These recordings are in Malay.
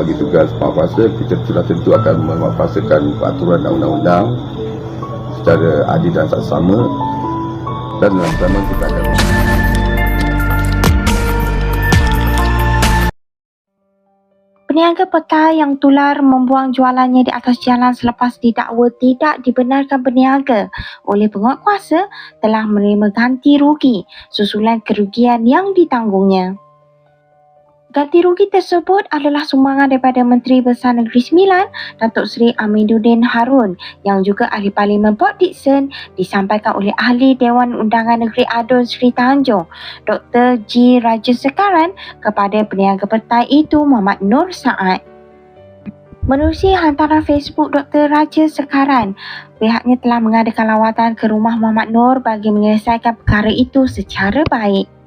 bagi tugas penguasa kita sudah tentu akan menguasakan peraturan dan undang-undang secara adil dan saksama dan dalam zaman kita akan Peniaga peta yang tular membuang jualannya di atas jalan selepas didakwa tidak dibenarkan berniaga oleh penguat kuasa telah menerima ganti rugi susulan kerugian yang ditanggungnya. Ganti rugi tersebut adalah sumbangan daripada Menteri Besar Negeri Sembilan, Datuk Seri Aminuddin Harun yang juga Ahli Parlimen Port Dickson disampaikan oleh Ahli Dewan Undangan Negeri Adun Seri Tanjung, Dr. G. Raja Sekaran kepada peniaga petai itu Muhammad Nur Saad. Menerusi hantaran Facebook Dr. Raja Sekaran, pihaknya telah mengadakan lawatan ke rumah Muhammad Nur bagi menyelesaikan perkara itu secara baik.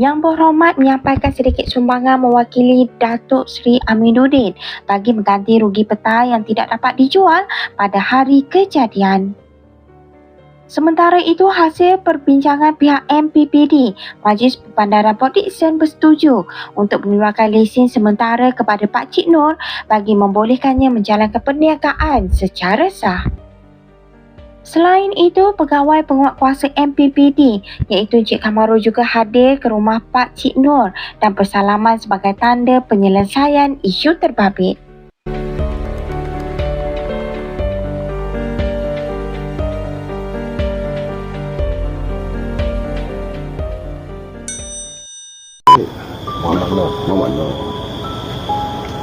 Yang berhormat menyampaikan sedikit sumbangan mewakili Datuk Seri Aminuddin bagi mengganti rugi peta yang tidak dapat dijual pada hari kejadian. Sementara itu, hasil perbincangan pihak MPPD, Majlis Perbandaran Port Dickson bersetuju untuk mengeluarkan lesen sementara kepada Pak Cik Nur bagi membolehkannya menjalankan perniagaan secara sah. Selain itu, pegawai penguat kuasa MPPD iaitu Cik Kamaru juga hadir ke rumah Pak Cik Nur dan bersalaman sebagai tanda penyelesaian isu terbabit.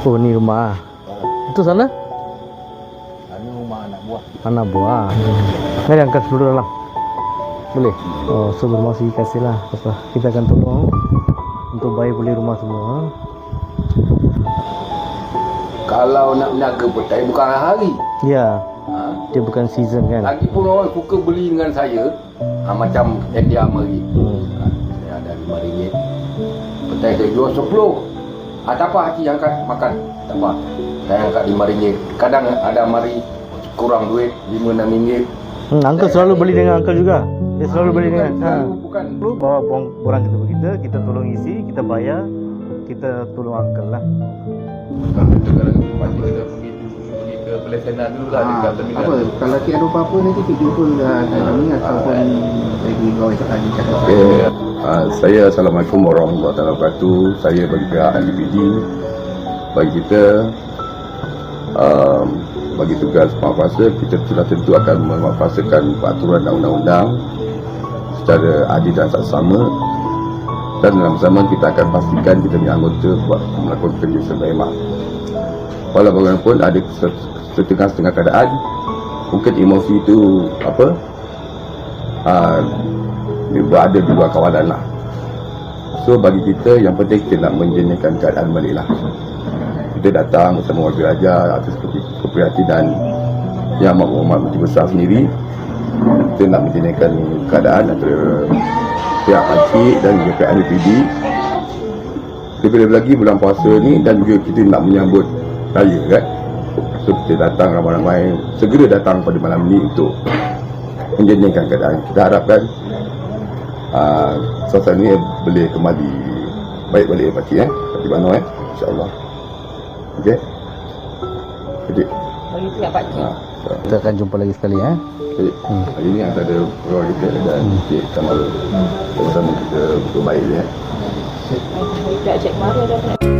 Oh ni rumah Itu sana rumah anak buah. Anak buah. Mari angkat dulu dalam. Boleh? Oh so bermakasih kasih lah. Apa? Kita akan tolong Untuk bayar beli rumah semua. Kalau nak berniaga petai bukan hari Ya. Ha? Dia bukan season kan? Lagipun orang suka beli dengan saya. Ha, Macam Edia Mari hmm. ha, Saya ada RM5 Petai saya jual 10 ha, Tak apa hati angkat makan. Tak apa. Saya angkat RM5 Kadang ada mari kurang duit RM5-6 hmm Uncle selalu beli dengan uncle juga Dia selalu beli dengan ha. Bukan Perlu bawa borang, borang kita kita Kita tolong isi Kita bayar Kita tolong uncle lah Kalau kita kita pergi pergi ke pelesenan dulu lah Ah, dekat terminal. apa kalau tiada ada apa-apa nanti kita jumpa uh, kami ataupun lagi kau cakap Okey. Uh, saya Assalamualaikum warahmatullahi wabarakatuh. Saya bagi pihak LPD bagi kita um, bagi tugas penguasa kita sudah tentu akan menguasakan peraturan dan undang-undang secara adil dan saksama. Dan dalam zaman kita akan pastikan kita punya anggota buat melakukan kerja sebaik Walau bagaimanapun ada setengah-setengah keadaan mungkin emosi itu apa uh, dia berada di luar kawalan lah. So bagi kita yang penting kita nak menjernihkan keadaan balik lah kita datang bersama wakil raja atas ke- keprihatinan yang amat berhormat Menteri Besar sendiri. Kita nak menjernihkan keadaan antara pihak pakcik dan juga pihak NPD lebih-lebih lagi bulan puasa ni dan juga kita nak menyambut raya kan? So kita datang ramai-ramai. Segera datang pada malam ni untuk menjernihkan keadaan. Kita harapkan uh, suasana ni boleh kembali baik balik pakcik eh? Pakcik Bano eh? insyaAllah okey. Pakcik Bagi pihak Pak Cik. ha, Kita akan jumpa lagi sekali eh. Pakcik hari ni antara pegawai kita dan Cik Kamal. Sama-sama kita berbaik ya. Bagi pihak Cik Maru dah.